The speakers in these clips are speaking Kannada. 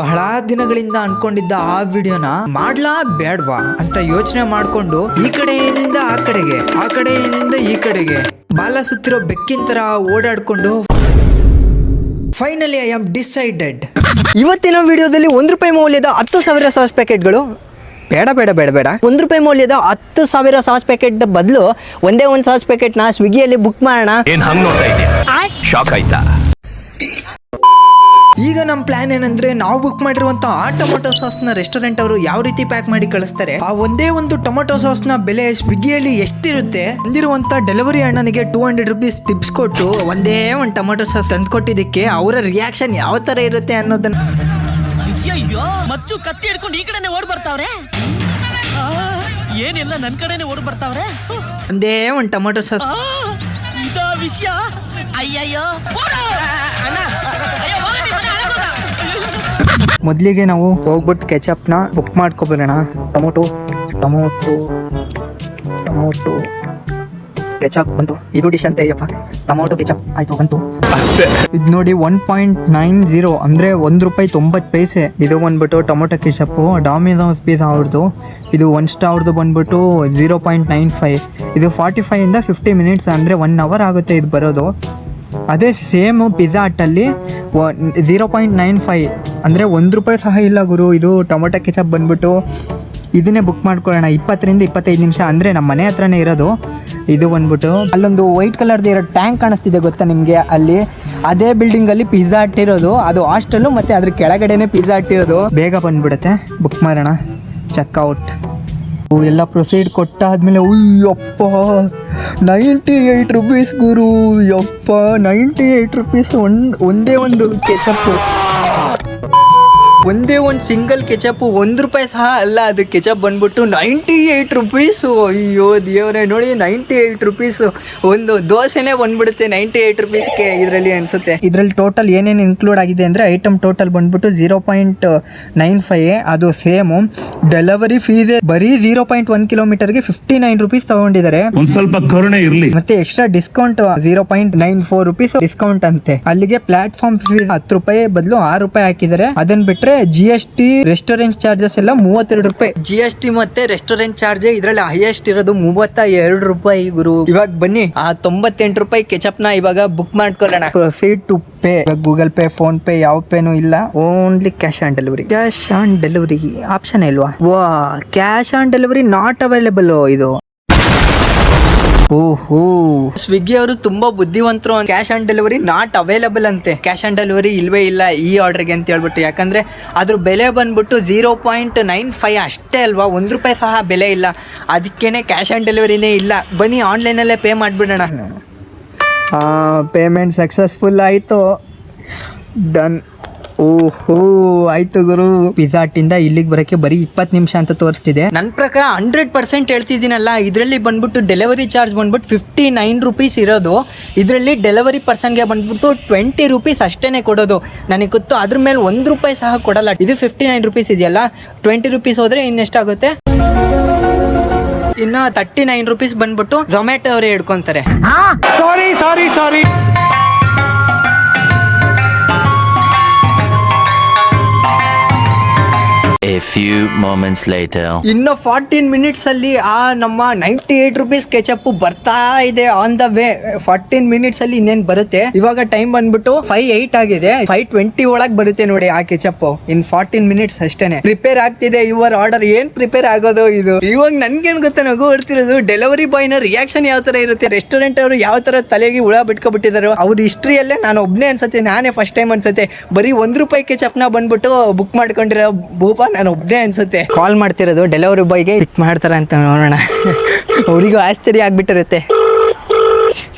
ಬಹಳ ದಿನಗಳಿಂದ ಅನ್ಕೊಂಡಿದ್ದ ಆ ವಿಡಿಯೋನ ಮಾಡ್ಲಾ ಬೇಡ್ವಾ ಅಂತ ಯೋಚನೆ ಮಾಡ್ಕೊಂಡು ಈ ಕಡೆಯಿಂದ ಆ ಕಡೆಗೆ ಆ ಕಡೆಯಿಂದ ಈ ಕಡೆಗೆ. ಬಾಲ ಸುತ್ತಿರೋ ಬೆಕ್ಕಿನ ತರ ಓಡಾಡ್ಕೊಂಡು ಫೈನಲಿ ಐ ಆಮ್ ಡಿಸೈಡೆಡ್ ಇವತ್ತಿನ ವಿಡಿಯೋದಲ್ಲಿ ಒಂದು ರೂಪಾಯಿ ಮೌಲ್ಯದ ಹತ್ತು ಸಾವಿರ ಸಾಸ್ ಪ್ಯಾಕೆಟ್ಗಳು. ಬೇಡ ಬೇಡ ಬೇಡ ಬೇಡ. ಒಂದು ರೂಪಾಯಿ ಮೌಲ್ಯದ ಹತ್ತು ಸಾವಿರ ಸಾಸ್ ಪ್ಯಾಕೆಟ್ ಬದಲು ಒಂದೇ ಒಂದು ಸಾಸ್ ಪ್ಯಾಕೆಟ್ನ ಸ್ವಿಗ್ಗಿಯಲ್ಲಿ ಬುಕ್ ಮಾಡೋಣ. ಏನ್ ಹಂಗ್ ನೋಡ್ತಾ ಇದೆಯಾ? ಶಾಕ್ ಆಯ್ತಾ? ಈಗ ನಮ್ಮ ಪ್ಲಾನ್ ಏನಂದ್ರೆ ನಾವು ಬುಕ್ ಮಾಡಿರುವಂತ ಆ ಟೊಮೊಟೊ ಸಾಸ್ನ ರೆಸ್ಟೋರೆಂಟ್ ಅವರು ಯಾವ ರೀತಿ ಪ್ಯಾಕ್ ಮಾಡಿ ಕಳಿಸ್ತಾರೆ ಆ ಒಂದೇ ಒಂದು ಟೊಮೊಟೊ ಸಾಸ್ನ ಬೆಲೆ ಸ್ವಿಗ್ಗಿಯಲ್ಲಿ ಎಷ್ಟಿರುತ್ತೆ? ಅಂದಿರುವಂತ ಡೆಲಿವರಿ ಅಣ್ಣನಿಗೆ ಟೂ ಹಂಡ್ರೆಡ್ ರುಪೀಸ್ ಟಿಪ್ಸ್ ಕೊಟ್ಟು ಒಂದೇ ಒಂದು ಟೊಮೊಟೊ ಸಾಸ್ ತಂದ್ಕೊಟ್ಟಿದ್ದಕ್ಕೆ ಅವರ ರಿಯಾಕ್ಷನ್ ಯಾವ ತರ ಇರುತ್ತೆ ಅನ್ನೋದನ್ನ ಅಯ್ಯಯ್ಯೋ ಮಚ್ಚು ಕತ್ತಿ ಹಿಡ್ಕೊಂಡು ಈ ಕಡೆನೆ ಓಡ್ ಬರ್ತಾವ್ರೆ? ಏನಿಲ್ಲ ನನ್ ಕಡೆನೆ ಓಡ್ ಬರ್ತಾವ್ರೆ? ಒಂದೇ ಒಂದು ಟೊಮೊಟೊ ಸಾಸ್ ಇದ ವಿಷಯ. ಅಯ್ಯಯ್ಯೋ! ಅಣ್ಣ, ಮೊದಲಿಗೆ ನಾವು ಹೋಗ್ಬಿಟ್ಟು ಕೆಚಪ್ನ ಬುಕ್ ಮಾಡ್ಕೊಬರೋಣ ಟೊಮೊಟೊ ಟೊಮೊಟೊ ಟೊಮೊಟೊ. ಕೆಚಪ್ ಬಂತು. ಇದು ಡಿಶ್ ಅಂತ ಅಯ್ಯಪ್ಪ. Tomato ketchup. ಆಯ್ತು ಬಂತು. ಅಷ್ಟೇ. ಇದು ನೋಡಿ ಒನ್ ಪಾಯಿಂಟ್ ನೈನ್ ಜೀರೋ ಅಂದರೆ ಒಂದು ರೂಪಾಯಿ ತೊಂಬತ್ತು ಪೈಸೆ. ಇದು ಬಂದ್ಬಿಟ್ಟು ಟೊಮೊಟೊ ಕೆಚಪ್ ಡಾಮಿನೋಸ್ ಪೀಸ್ ಅವ್ರದ್ದು ಇದು ಒನ್ ಸ್ಟಾರ್ದು ಬಂದ್ಬಿಟ್ಟು ಜೀರೋ ಪಾಯಿಂಟ್ ನೈನ್ ಫೈವ್ ಇದು ಫಾರ್ಟಿ ಫೈವಿಂದ ಫಿಫ್ಟಿ ಮಿನಿಟ್ಸ್ ಅಂದರೆ ಒನ್ ಅವರ್ ಆಗುತ್ತೆ ಇದು ಬರೋದು. ಅದೇ ಸೇಮ್ ಪಿಜ್ಜಾ ಹಟ್ಟಲ್ಲಿ ಝೀರೋ ಪಾಯಿಂಟ್ ನೈನ್ ಫೈವ್ ಅಂದರೆ ಒಂದು ರೂಪಾಯಿ ಸಹ ಇಲ್ಲ ಗುರು, ಇದು ಟೊಮೊಟೊ ಕೆಚಪ್ ಬಂದ್ಬಿಟ್ಟು. ಇದನ್ನೇ ಬುಕ್ ಮಾಡ್ಕೊಳ್ಳೋಣ, ಇಪ್ಪತ್ತರಿಂದ ಇಪ್ಪತ್ತೈದು ನಿಮಿಷ. ಅಂದರೆ ನಮ್ಮ ಮನೆ ಹತ್ರನೇ ಇರೋದು. ಇದು ಬಂದ್ಬಿಟ್ಟು, ಅಲ್ಲೊಂದು ವೈಟ್ ಕಲರ್ದು ಇರೋ ಟ್ಯಾಂಕ್ ಕಾಣಿಸ್ತಿದೆ ಗೊತ್ತಾ ನಿಮಗೆ ಅಲ್ಲಿ? ಅದೇ ಬಿಲ್ಡಿಂಗಲ್ಲಿ ಪಿಜ್ಜಾ ಹಟ್ಟಿರೋದು. ಅದು ಹಾಸ್ಟೆಲ್ಲು ಮತ್ತು ಅದ್ರ ಕೆಳಗಡೆನೇ ಪಿಜ್ಜಾ ಹಟ್ಟಿರೋದು. ಬೇಗ ಬಂದ್ಬಿಡುತ್ತೆ. ಬುಕ್ ಮಾಡೋಣ. ಚೆಕ್ಔಟ್ ಎಲ್ಲ ಪ್ರೊಸೀಡ್ ಕೊಟ್ಟಾದ್ಮೇಲೆ, ಉಯ್ಯಪ್ಪ ನೈಂಟಿ ಏಯ್ಟ್ ರುಪೀಸ್ ಗುರು, ಯಪ್ಪ ನೈಂಟಿ ಏಯ್ಟ್ ರುಪೀಸ್ ಒಂದು, ಒಂದೇ ಒಂದು ಕೆಚಪ್ಪು. ಒಂದೇ ಒಂದು ಸಿಂಗಲ್ ಕೆಚಪ್ ಒಂದು ರೂಪಾಯಿ ಸಹ ಅಲ್ಲ ಅದು ಕೆಚಪ್ ಬಂದ್ಬಿಟ್ಟು ನೈಂಟಿ ಏಯ್ಟ್ ರುಪೀಸು ಅಯ್ಯೋ ದೇವರೇ ನೋಡಿ ನೈಂಟಿ ಏಯ್ಟ್ ರುಪೀಸು ಒಂದು ದೋಸೆನೇ ಬಂದ್ಬಿಡುತ್ತೆ ನೈಂಟಿ ಏಯ್ಟ್ ರುಪೀಸ್ಗೆ ಇದರಲ್ಲಿ ಅನಿಸುತ್ತೆ. ಇದರಲ್ಲಿ ಟೋಟಲ್ ಏನೇನು ಇನ್ಕ್ಲೂಡ್ ಆಗಿದೆ ಅಂದರೆ ಐಟಮ್ ಟೋಟಲ್ ಬಂದ್ಬಿಟ್ಟು ಜೀರೋ ಪಾಯಿಂಟ್ ನೈನ್ ಫೈವ್ ಅದು ಸೇಮು ಡೆಲಿವರಿ ಫೀಸ್ ಬರೀ ಜೀರೋ ಪಾಯಿಂಟ್ ಒನ್ ಕಿಲೋಮೀಟರ್ಗೆ ಫಿಫ್ಟಿ ನೈನ್ ರುಪೀಸ್ ತಗೊಂಡಿದ್ದಾರೆ. ಒಂದು ಸ್ವಲ್ಪ ಕರುಣೆ ಇರಲಿ. ಮತ್ತೆ extra discount zero point nine four rupees discount ಅಂತೆ. ಅಲ್ಲಿಗೆ ಪ್ಲಾಟ್ಫಾರ್ಮ್ ಫೀಸ್ ಹತ್ತು ರೂಪಾಯಿ ಬದಲು ಆರು ರೂಪಾಯಿ ಹಾಕಿದ್ದಾರೆ. ಅದನ್ನ ಬಿಟ್ರೆ G S T restaurant charges ಎಲ್ಲ ಮೂವತ್ತೆರಡು ರೂಪಾಯಿ. ಜಿ ಎಸ್ ಟಿ ಮತ್ತೆ ರೆಸ್ಟೋರೆಂಟ್ ಚಾರ್ಜ್ ಇದ್ರಲ್ಲಿ ಹೈಯೆಸ್ಟ್ ಇರೋದು ಮೂವತ್ತ ಎರಡು ರೂಪಾಯಿ ಗುರು. ಇವಾಗ ಬನ್ನಿ ಆ ತೊಂಬತ್ತೆಂಟು ರೂಪಾಯಿ ಕೆಚಪ್ನ ಇವಾಗ ಬುಕ್ ಮಾಡ್ಕೊಳ್ಳೋಣ. Proceed to pay Google Pay PhonePe ಯಾವ ಪೇನು ಇಲ್ಲ. Only cash on delivery cash on delivery option ಇಲ್ವಾ? ವಾ cash on delivery not available ಇದು. ಓಹೋ. ಸ್ವಿಗ್ಗಿ ಅವರು ತುಂಬಾ ಬುದ್ಧಿವಂತರು cash on delivery not available ಅಂತೆ. ಕ್ಯಾಶ್ ಆನ್ ಡೆಲಿವರಿ ಇಲ್ವೇ ಇಲ್ಲ ಈ ಆರ್ಡರ್ಗೆ ಅಂತ ಹೇಳ್ಬಿಟ್ಟು. ಯಾಕಂದ್ರೆ ಅದ್ರ ಬೆಲೆ ಬಂದ್ಬಿಟ್ಟು ಝೀರೋ ಪಾಯಿಂಟ್ ನೈನ್ ಫೈವ್ ಅಷ್ಟೇ ಅಲ್ವಾ? ಒಂದು ರೂಪಾಯಿ ಸಹ ಬೆಲೆ ಇಲ್ಲ. ಅದಕ್ಕೇನೆ ಕ್ಯಾಶ್ ಆನ್ ಡೆಲಿವರಿನೇ ಇಲ್ಲ. ಬನ್ನಿ ಆನ್ಲೈನಲ್ಲೇ ಪೇ ಮಾಡಿಬಿಡೋಣ. ಪೇಮೆಂಟ್ ಸಕ್ಸಸ್ಫುಲ್ ಆಯಿತು. ಡನ್ ಓಹೋ, ಆಯ್ತು ಗುರು. ಪಿಜ್ಜಾ ಹಟ್ಟಿಂದ ಇಲ್ಲಿಗೆ ಬರೋಕ್ಕೆ ಬರೀ ಇಪ್ಪತ್ತು ನಿಮಿಷ ಅಂತ ತೋರಿಸ್ತಿದೆ. ನನ್ನ ಪ್ರಕಾರ ಹಂಡ್ರೆಡ್ ಪರ್ಸೆಂಟ್ ಹೇಳ್ತಿದ್ದೀನಲ್ಲ, ಇದರಲ್ಲಿ ಬಂದ್ಬಿಟ್ಟು ಡೆಲಿವರಿ ಚಾರ್ಜ್ ಬಂದ್ಬಿಟ್ಟು ಫಿಫ್ಟಿ ನೈನ್ ರುಪೀಸ್ ಇರೋದು. ಇದರಲ್ಲಿ ಡೆಲಿವರಿ ಪರ್ಸನ್ಗೆ ಬಂದ್ಬಿಟ್ಟು ಟ್ವೆಂಟಿ ರುಪೀಸ್ ಅಷ್ಟೇ ಕೊಡೋದು. ನನಗೆ ಗೊತ್ತು, ಅದ್ರ ಮೇಲೆ ಒಂದು ರೂಪಾಯಿ ಸಹ ಕೊಡಲ್ಲ. ಇದು ಫಿಫ್ಟಿ ನೈನ್ ರುಪೀಸ್ ಇದೆಯಲ್ಲ ಟ್ವೆಂಟಿ ರುಪೀಸ್ ಹೋದರೆ ಇನ್ನೆಷ್ಟಾಗುತ್ತೆ ಇನ್ನು ತರ್ಟಿ ನೈನ್ ರುಪೀಸ್ ಬಂದ್ಬಿಟ್ಟು ಝೊಮ್ಯಾಟೊ ಅವರೇ ಹಿಡ್ಕೊಂತಾರೆ. A few moments later. ಇನ್ನು ಫಾರ್ಟೀನ್ ಮಿನಿಟ್ಸ್ ಅಲ್ಲಿ ಆ ನಮ್ಮ ನೈಂಟಿ ಏಟ್ ರುಪೀಸ್ ಕೆಚಪ್ ಬರ್ತಾ ಇದೆ on the way fourteen minutes ಅಲ್ಲಿ ಇನ್ನೇನ್ ಬರುತ್ತೆ? ಇವಾಗ ಟೈಮ್ ಬಂದ್ಬಿಟ್ಟು ಫೈವ್ ಏಟ್ ಆಗಿದೆ. ಫೈವ್ ಟ್ವೆಂಟಿ ಒಳಗ್ ಬರುತ್ತೆ ನೋಡಿ ಆ ಕೆಚಪ್ ಇನ್ ಫಾರ್ಟೀನ್ ಮಿನಿಟ್ಸ್ ಅಷ್ಟೇನೆ. ಪ್ರಿಪೇರ್ ಆಗ್ತಿದೆ ಯುವರ್ ಆರ್ಡರ್ ಏನ್ ಪ್ರಿಪೇರ್ ಆಗೋದು ಇದು? ಇವಾಗ ನನ್ಗೇನ್ ಗೊತ್ತಾ ನಗು ಹೊಡ್ತಿರೋದು? ಡೆಲಿವರಿ ಬಾಯ್ನ ರಿಯಾಕ್ಷನ್ ಯಾವ ತರ ಇರುತ್ತೆ? ರೆಸ್ಟೋರೆಂಟ್ ಅವರು ಯಾವ ತರ ತಲೆಗೆ ಹುಳ ಬಿಟ್ಕೊಬಿಟ್ಟಿದಾರೋ, ಅವ್ರ ಹಿಸ್ಟ್ರಿಯಲ್ಲೇ ನಾನು ಒಬ್ನೇ ಅನ್ಸತ್ತೆ, ನಾನೇ ಫಸ್ಟ್ ಟೈಮ್ ಅನ್ಸತ್ತೆ. ಬರೀ ಒಂದ್ ರೂಪಾಯಿ ಕೆಚಪ್ನ ಬಂದ್ಬಿಟ್ಟು ಬುಕ್ ಮಾಡ್ಕೊಂಡಿರೋ ಭೂಪ ನಾನು ಒಬ್ಬನೇ ಅನ್ಸುತ್ತೆ. ಕಾಲ್ ಮಾಡ್ತಿರೋದು ಡೆಲಿವರಿ ಬಾಯ್ಗೆ ಪಿಕ್ ಮಾಡ್ತಾರ ಅಂತ ನೋಡೋಣ. ಅವರಿಗೂ ಆಶ್ಚರ್ಯ ಆಗ್ಬಿಟ್ಟಿರುತ್ತೆ.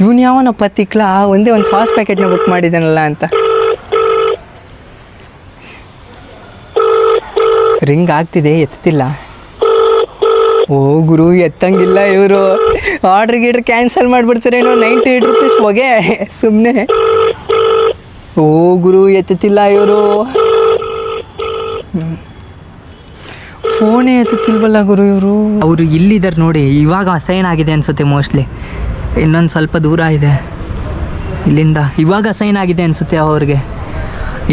ಇವನು ಯಾವನಪ್ಪ ತಿಕ್ಲ ಒಂದೇ ಒಂದು ಸಾಸ್ ಪ್ಯಾಕೆಟ್ನ ಬುಕ್ ಮಾಡಿದ್ದಾನಲ್ಲ ಅಂತ. ರಿಂಗ್ ಆಗ್ತಿದೆ, ಎತ್ತಿಲ್ಲ. ಓ, ಗುರು, ಎತ್ತಂಗಿಲ್ಲ ಇವರು. ಆರ್ಡ್ರ್ ಗೀಡ್ರ್ ಕ್ಯಾನ್ಸಲ್ ಮಾಡಿಬಿಡ್ತಾರೇನೋ ನೈಂಟಿ ಏಟ್ ರುಪೀಸ್ ಹೊಗೆ. ಸುಮ್ಮನೆ ಓ, ಗುರು ಎತ್ತುತ್ತಿಲ್ಲ ಇವರು. ಫೋನೇ ಎತ್ತುತ್ತಿಲ್ವಲ್ಲ ಗುರು ಇವರು. ಅವರು ಇಲ್ಲಿದ್ದಾರೆ ನೋಡಿ ಇವಾಗ ಅಸೈನ್ ಆಗಿದೆ ಅನ್ಸುತ್ತೆ ಮೋಸ್ಟ್ಲಿ ಇನ್ನೊಂದು ಸ್ವಲ್ಪ ದೂರ ಇದೆ. ಇಲ್ಲಿಂದ ಇವಾಗ ಅಸೈನ್ ಆಗಿದೆ ಅನ್ಸುತ್ತೆ ಅವ್ರಿಗೆ.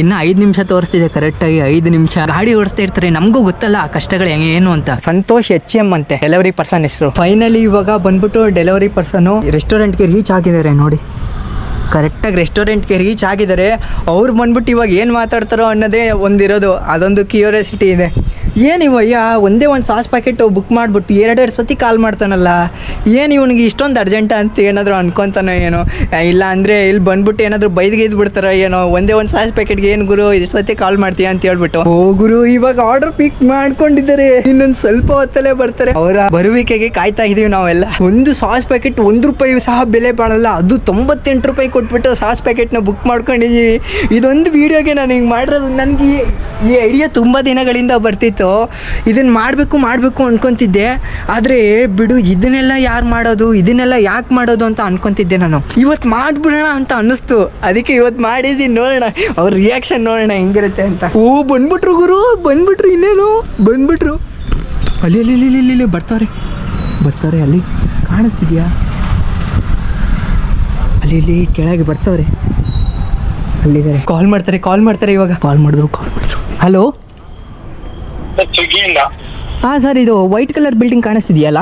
ಇನ್ನು ಐದು ನಿಮಿಷ ತೋರಿಸ್ತಿದೆ ಕರೆಕ್ಟಾಗಿ ಐದು ನಿಮಿಷ. ಗಾಡಿ ಓಡಿಸ್ತಾ ಇರ್ತಾರೆ ನಮಗೂ ಗೊತ್ತಲ್ಲ ಆ ಕಷ್ಟಗಳು ಹೆಂಗೆ ಏನು ಅಂತ. ಸಂತೋಷ್ ಎಚ್ ಎಂ ಅಂತೆ ಡೆಲಿವರಿ ಪರ್ಸನ್ ಹೆಸರು. ಫೈನಲಿ ಇವಾಗ ಬಂದ್ಬಿಟ್ಟು ಡೆಲಿವರಿ ಪರ್ಸನು ರೆಸ್ಟೋರೆಂಟ್ಗೆ ರೀಚ್ ಆಗಿದ್ದಾರೆ ನೋಡಿ. ಕರೆಕ್ಟಾಗಿ ರೆಸ್ಟೋರೆಂಟ್ಗೆ ರೀಚ್ ಆಗಿದ್ದಾರೆ. ಅವ್ರು ಬಂದ್ಬಿಟ್ಟು ಇವಾಗ ಏನು ಮಾತಾಡ್ತಾರೋ ಅನ್ನೋದೇ ಒಂದಿರೋದು ಅದೊಂದು ಕ್ಯೂರಿಯಾಸಿಟಿ ಇದೆ. ಏನು ಇವಯ್ಯ ಒಂದೇ ಒಂದು ಸಾಸ್ ಪ್ಯಾಕೆಟು ಬುಕ್ ಮಾಡಿಬಿಟ್ಟು ಎರಡೆರಡು ಸತಿ ಕಾಲ್ ಮಾಡ್ತಾನಲ್ಲ. ಏನು ಇವನಿಗೆ ಇಷ್ಟೊಂದು ಅರ್ಜೆಂಟ ಅಂತ ಏನಾದರೂ ಅನ್ಕೊತಾನೋ ಏನೋ? ಇಲ್ಲ ಅಂದರೆ ಇಲ್ಲಿ ಬಂದ್ಬಿಟ್ಟು ಏನಾದರೂ ಬೈದ್ಗೈದು ಬಿಡ್ತಾರ ಏನೋ? ಒಂದೇ ಒಂದು ಸಾಸ್ ಪ್ಯಾಕೆಟ್ಗೆ ಏನು ಗುರು, ಇದು ಸತಿ ಕಾಲ್ ಮಾಡ್ತೀಯ ಅಂತ ಹೇಳ್ಬಿಟ್ಟು. ಓ ಗುರು, ಇವಾಗ ಆರ್ಡರ್ ಪಿಕ್ ಮಾಡ್ಕೊಂಡಿದ್ದಾರೆ. ಇನ್ನೊಂದು ಸ್ವಲ್ಪ ಹೊತ್ತಲ್ಲೇ ಬರ್ತಾರೆ. ಅವರ ಬರುವಿಕೆಗೆ ಕಾಯ್ತಾ ಇದೀವಿ ನಾವೆಲ್ಲ. ಒಂದು ಸಾಸ್ ಪ್ಯಾಕೆಟ್ ಒಂದು ರೂಪಾಯಿ ಸಹ ಬೆಲೆ ಬಾಳಲ್ಲ. ಅದು ತೊಂಬತ್ತೆಂಟು ರೂಪಾಯಿ ಕೊಟ್ಬಿಟ್ಟು ಸಾಸ್ ಪ್ಯಾಕೆಟ್ನ ಬುಕ್ ಮಾಡ್ಕೊಂಡಿದ್ದೀವಿ ಇದೊಂದು ವೀಡಿಯೋಗೆ ನಾನು ಹಿಂಗೆ ಮಾಡಿರೋದು ನನಗೆ ಈ ಐಡಿಯಾ ತುಂಬ ದಿನಗಳಿಂದ ಬರ್ತಿತ್ತು. ಇದನ್ನು ಮಾಡಬೇಕು ಮಾಡಬೇಕು ಅನ್ಕೊತಿದ್ದೆ. ಆದರೆ ಬಿಡು, ಇದನ್ನೆಲ್ಲ ಯಾರು ಮಾಡೋದು, ಇದನ್ನೆಲ್ಲ ಯಾಕೆ ಮಾಡೋದು ಅಂತ ಅನ್ಕೊತಿದ್ದೆ ನಾನು. ಇವತ್ತು ಮಾಡಿಬಿಡೋಣ ಅಂತ ಅನ್ನಿಸ್ತು. ಅದಕ್ಕೆ ಇವತ್ತು ಮಾಡಿದ್ದೀನಿ ನೋಡೋಣ. ಅವ್ರ ರಿಯಾಕ್ಷನ್ ನೋಡೋಣ ಹೆಂಗಿರುತ್ತೆ ಅಂತ. ಓ, ಬಂದ್ಬಿಟ್ರು ಗುರು, ಬಂದ್ಬಿಟ್ರು ಇನ್ನೇನು, ಬಂದ್ಬಿಟ್ರು. ಅಲ್ಲಿ ಅಲ್ಲಿ ಇಲ್ಲಿ ಇಲ್ಲಿ ಇಲ್ಲಿ ಬರ್ತಾರೆ. ಬರ್ತಾರೆ ಅಲ್ಲಿ. ಕಾಣಿಸ್ತಿದ್ಯಾ? ಅಲ್ಲಿ ಇಲ್ಲಿ ಕೆಳಗೆ ಬರ್ತಾವ್ರೆ. ಅಲ್ಲಿದ್ದಾರೆ. ಕಾಲ್ ಮಾಡ್ತಾರೆ ಕಾಲ್ ಮಾಡ್ತಾರೆ ಇವಾಗ. ಕಾಲ್ ಮಾಡಿದ್ರು ಕಾಲ್ ಮಾಡಿದ್ರು. ಹಲೋ ಸ್ವಿಗ್ಗಿಯಿಂದ ಹಾಂ ಸರ್ ಇದು ವೈಟ್ ಕಲರ್ ಬಿಲ್ಡಿಂಗ್ ಕಾಣಿಸ್ತಿದೆಯಲ್ಲ?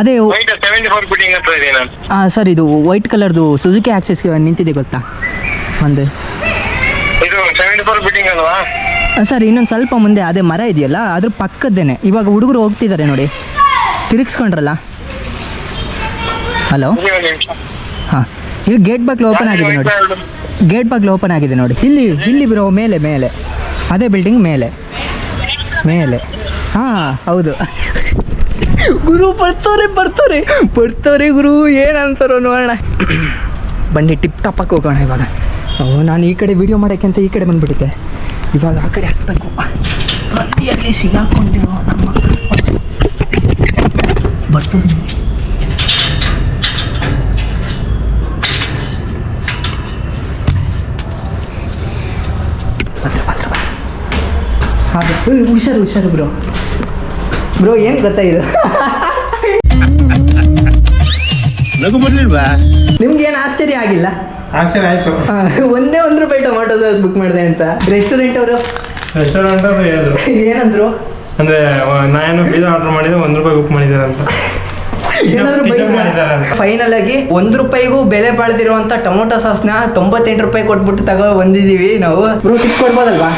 ಅದೇ ವೈಟ್ ಸೆವೆಂಟಿ ಫೋರ್ ಬಿಲ್ಡಿಂಗ್ ಹತ್ರ ಇದೆ ನಾನು. ಹಾಂ ಸರ್ ಇದು ವೈಟ್ ಕಲರ್ದು ಸುಜುಕಿ ಆಕ್ಸೆಸ್ ನಿಂತಿದೆ ಗೊತ್ತಾ? ಒಂದು. ಇದು ಸೆವೆಂಟಿ ಫೋರ್ ಬಿಲ್ಡಿಂಗ್ ಅಲ್ವಾ? ಆ, ಸರ್ ಇನ್ನೊಂದು ಸ್ವಲ್ಪ ಮುಂದೆ ಅದೇ ಮರ ಇದೆಯಲ್ಲ ಅದ್ರ ಪಕ್ಕದ್ದೇನೆ. ಇವಾಗ ಹುಡುಗರು ಹೋಗ್ತಿದ್ದಾರೆ ನೋಡಿ. ತಿರುಗಿಸ್ಕೊಂಡ್ರಲ್ಲ? ಹಲೋ? ಇಲ್ಲಿ ಒಂದು ನಿಮಿಷ. ಹಾಂ. ಈಗ ಗೇಟ್ ಬಾಗ್ಲು ಓಪನ್ ಆಗಿದೆ ನೋಡಿ. ಗೇಟ್ ಬಾಗ್ಲು ಓಪನ್ ಆಗಿದೆ ನೋಡಿ. ಇಲ್ಲಿ ಇಲ್ಲಿ ಬ್ರೋ ಮೇಲೆ ಮೇಲೆ. ಅದೇ ಬಿಲ್ಡಿಂಗ್ ಮೇಲೆ. ಮೇಲೆ. ಹಾಂ, ಹೌದು. ಗುರು ಬರ್ತವ್ರೆ ಬರ್ತವ್ರೆ ಬರ್ತವ್ರೆ ಗುರು, ಏನು ಅಂತಾರೋ ನೋಡೋಣ ಬನ್ನಿ ಟಿಪ್ ಟಾಪಕ್ಕೆ ಹೋಗೋಣ ಇವಾಗ. ನಾನು ಈ ಕಡೆ ವಿಡಿಯೋ ಮಾಡೋಕ್ಕಿಂತ ಈ ಕಡೆ ಬಂದ್ಬಿಟ್ಟಿದ್ದೆ. ಇವಾಗ ಆ ಕಡೆ ಹಾಕ್ಬೇಕು ಮಂದಿಯಲ್ಲಿ ಸಿಗಾಕೊಂಡಿರೋ ನಮ್ಮ ಬರ್ತದೆ ಪತ್ರ ಹುಷಾರು ಹುಷಾರು ಬ್ರೋ. ಬ್ರೋ ಏನು ಗೊತ್ತಾ ಇದು? ನಗು ಬರ್ಲಿಲ್ವಾ ನಿಮ್ಗೆ ಏನು ಆಶ್ಚರ್ಯ ಆಗಿಲ್ಲ? ಆಶ್ಚರ್ಯ ಆಯ್ತು. ಒಂದೇ ಒಂದು ರೂಪಾಯಿ ಟೊಮಾಟೊ ಸಾಸ್ ಬುಕ್ ಮಾಡಿದೆ ಅಂತ. ರೆಸ್ಟೋರೆಂಟ್ ಅವರು? ರೆಸ್ಟೋರೆಂಟ್ ಅವರು ಹೇಳಿದ್ರು. ಏನಂದ್ರು? ಅಂದ್ರೆ ನಾನು ಪಿಜ್ಜಾ ಆರ್ಡರ್ ಮಾಡಿದ್ರೆ ಒಂದ್ ರೂಪಾಯಿ ಬುಕ್ ಮಾಡಿದ್ದಾರೆ ಅಂತ. ಫೈನಲ್ ಆಗಿ ಒಂದ್ ರೂಪಾಯಿಗೂ ಬೆಲೆ ಬಾಳ್ದಿರುವಂತ ಟೊಮೊಟೊ ನ ತೊಂಬತ್ತೆಂಟು ರೂಪಾಯಿ ಕೊಟ್ಬಿಟ್ಟು ತಗೋ ಬಂದಿದೀವಿ ನಾವು. ಬ್ರೋ ಟಿಪ್ ಕೊಡ್ಬೋದಲ್ವಾ?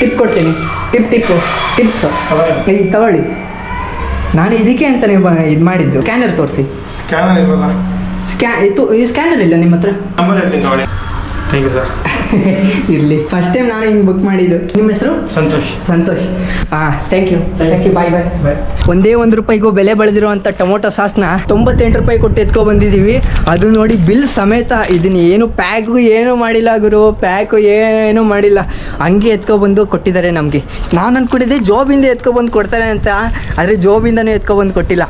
ಟಿಪ್ ಕೊಡ್ತೀನಿ. Tip tip tips. ಈ ತಗೊಳ್ಳಿ. ನಾನು ಇದಕ್ಕೆ ಅಂತಾನೆ ಇದು ಮಾಡಿದ್ದು. ಸ್ಕ್ಯಾನರ್ ತೋರಿಸಿ. ಸ್ಕ್ಯಾನರ್ ಸ್ಕ್ಯಾ ಇದು ಈ ಸ್ಕ್ಯಾನರ್ ಇಲ್ಲ ನಿಮ್ಮ ಹತ್ರ? ನಂಬರ್ ಹೇಳ್ತೀನಿ ತಗೊಳ್ಳಿ. ಥ್ಯಾಂಕ್ ಯು ಸರ್ ಇರಲಿ. ಫಸ್ಟ್ ಟೈಮ್ ನಾನು ಹಿಂಗೆ ಬುಕ್ ಮಾಡಿದ್ದು. ನಿಮ್ಮ ಹೆಸರು? ಸಂತೋಷ್. ಸಂತೋಷ್. ಹಾಂ thank you thank you bye bye bye ಒಂದೇ ಒಂದು ರೂಪಾಯಿಗೂ ಬೆಲೆ ಬೆಳೆದಿರುವಂಥ ಟೊಮೊಟೊ ಸಾಸ್ನ ತೊಂಬತ್ತೆಂಟು ರೂಪಾಯಿ ಕೊಟ್ಟು ಎತ್ಕೊ ಬಂದಿದ್ದೀವಿ ಅದು ನೋಡಿ ಬಿಲ್ ಸಮೇತ ಇದನ್ನ ಏನು ಪ್ಯಾಕು ಏನು ಮಾಡಿಲ್ಲ ಗುರು. ಪ್ಯಾಕು ಏನು ಮಾಡಿಲ್ಲ. ಹಂಗೆ ಎತ್ಕೊಬಂದು ಕೊಟ್ಟಿದ್ದಾರೆ ನಮಗೆ. ನಾನು ಅಂದ್ಕೊಂಡಿದ್ದೆ ಜೋಬಿಂದ ಎತ್ಕೊಬಂದು ಕೊಡ್ತಾರೆ ಅಂತ. ಆದರೆ ಎತ್ಕೊ ಎತ್ಕೊಬಂದು ಕೊಟ್ಟಿಲ್ಲ.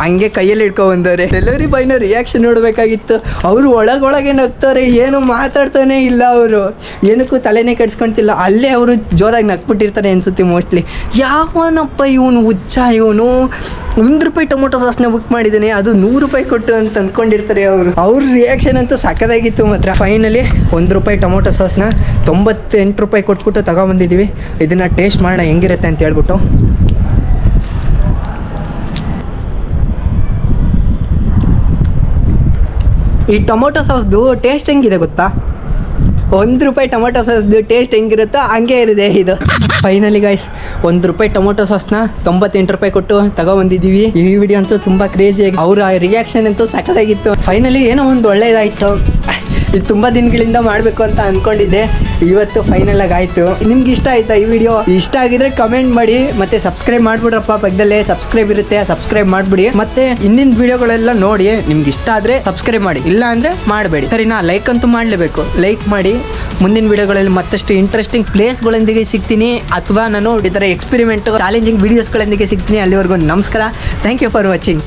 ಹಂಗೆ ಕೈಯಲ್ಲಿ ಇಟ್ಕೊಬಂದವ್ರೆ ಡೆಲಿವರಿ ಬಾಯ್ನ ರಿಯಾಕ್ಷನ್ ನೋಡಬೇಕಾಗಿತ್ತು. ಅವರು ಒಳಗೊಳಗೆ ನಗ್ತಾರೆ, ಏನು ಮಾತಾಡ್ತಾನೆ ಇಲ್ಲ ಅವರು. ಏನಕ್ಕೂ ತಲೆನೇ ಕೆಡ್ಸ್ಕೊಂತಿಲ್ಲ. ಅಲ್ಲೇ ಅವರು ಜೋರಾಗಿ ನಗ್ಬಿಟ್ಟಿರ್ತಾರೆ ಅನ್ಸುತ್ತೆ ಮೋಸ್ಟ್ಲಿ ಯಾವನಪ್ಪ ಇವನು ಹುಚ್ಚ, ಇವನು ಒಂದು ರೂಪಾಯಿ ಟೊಮೊಟೊ ಸಾಸ್ನ ಬುಕ್ ಮಾಡಿದ್ದಾನೆ, ಅದು ನೂರು ರೂಪಾಯಿ ಕೊಟ್ಟು ಅಂತ ಅಂದ್ಕೊಂಡಿರ್ತಾರೆ ಅವರು. ಅವ್ರ ರಿಯಾಕ್ಷನ್ ಅಂತೂ ಸಕ್ಕದಾಗಿತ್ತು ಮಾತ್ರ. ಫೈನಲಿ ಒಂದು ರೂಪಾಯಿ ಟೊಮೊಟೊ ಸಾಸ್ನ ತೊಂಬತ್ತೆಂಟು ರೂಪಾಯಿ ಕೊಟ್ಬಿಟ್ಟು ತಗೊಂಬಂದಿದ್ದೀವಿ ಇದನ್ನು ಟೇಸ್ಟ್ ಮಾಡೋಣ, ಹೆಂಗಿರುತ್ತೆ ಅಂತ ಹೇಳ್ಬಿಟ್ಟು. ಈ ಟೊಮೊಟೊ ಸಾಸ್ದು ಟೇಸ್ಟ್ ಹೆಂಗಿದೆ ಗೊತ್ತಾ? ಒಂದು ರೂಪಾಯಿ ಟೊಮೊಟೊ ಸಾಸ್ದು ಟೇಸ್ಟ್ ಹೆಂಗಿರುತ್ತೋ ಹಂಗೆ ಇರಿದೆ ಇದು. ಫೈನಲಿ ಗಾಯ್ಸ್ ಒಂದು ರೂಪಾಯಿ ಟೊಮೊಟೊ ಸಾಸ್ನ ತೊಂಬತ್ತೆಂಟು ರೂಪಾಯಿ ಕೊಟ್ಟು ತಗೊಬಂದಿದ್ದೀವಿ. ಈ ವಿಡಿಯೋ ಅಂತೂ ತುಂಬ ಆಗಿ ಅವರ ರಿಯಾಕ್ಷನ್ ಅಂತೂ ಸಖತ್ತಾಗಿತ್ತು ಫೈನಲಿ ಏನೋ ಒಂದು ಒಳ್ಳೇದಾಯಿತು. ಇದು ತುಂಬ ದಿನಗಳಿಂದ ಮಾಡಬೇಕು ಅಂತ ಅಂದ್ಕೊಂಡಿದ್ದೆ ಇವತ್ತು ಫೈನಲ್ ಆಗಿ ಆಯಿತು. ನಿಮ್ಗೆ ಇಷ್ಟ ಆಯ್ತಾ ಈ ವಿಡಿಯೋ ಇಷ್ಟ ಆಗಿದ್ರೆ ಕಮೆಂಟ್ ಮಾಡಿ, ಮತ್ತೆ ಸಬ್ಸ್ಕ್ರೈಬ್ ಮಾಡ್ಬಿಡ್ರಪ್ಪ ಪಕ್ಕದಲ್ಲೇ. ಸಬ್ಸ್ಕ್ರೈಬ್ ಇರುತ್ತೆ ಸಬ್ಸ್ಕ್ರೈಬ್ ಮಾಡ್ಬಿಡಿ. ಮತ್ತೆ ಇನ್ನಿನ ವಿಡಿಯೋಗಳೆಲ್ಲ ನೋಡಿ, ನಿಮ್ಗೆ ಇಷ್ಟ ಆದರೆ ಸಬ್ಸ್ಕ್ರೈಬ್ ಮಾಡಿ. ಇಲ್ಲ ಅಂದ್ರೆ ಮಾಡಬೇಡಿ. ಸರಿನಾ? ಲೈಕ್ ಅಂತೂ ಮಾಡಲೇಬೇಕು. ಲೈಕ್ ಮಾಡಿ. ಮುಂದಿನ ವಿಡಿಯೋಗಳಲ್ಲಿ ಮತ್ತಷ್ಟು ಇಂಟ್ರೆಸ್ಟಿಂಗ್ ಪ್ಲೇಸ್ಗಳೊಂದಿಗೆ ಸಿಗ್ತೀನಿ. ಅಥವಾ ನಾನು ಈ ಥರ ಎಕ್ಸ್ಪೆರಿಮೆಂಟ್ ಚಾಲೆಂಜಿಂಗ್ ವೀಡಿಯೋಸ್ಗಳೊಂದಿಗೆ ಸಿಗ್ತೀನಿ. ಅಲ್ಲಿವರೆಗೂ ನಮಸ್ಕಾರ. Thank you for watching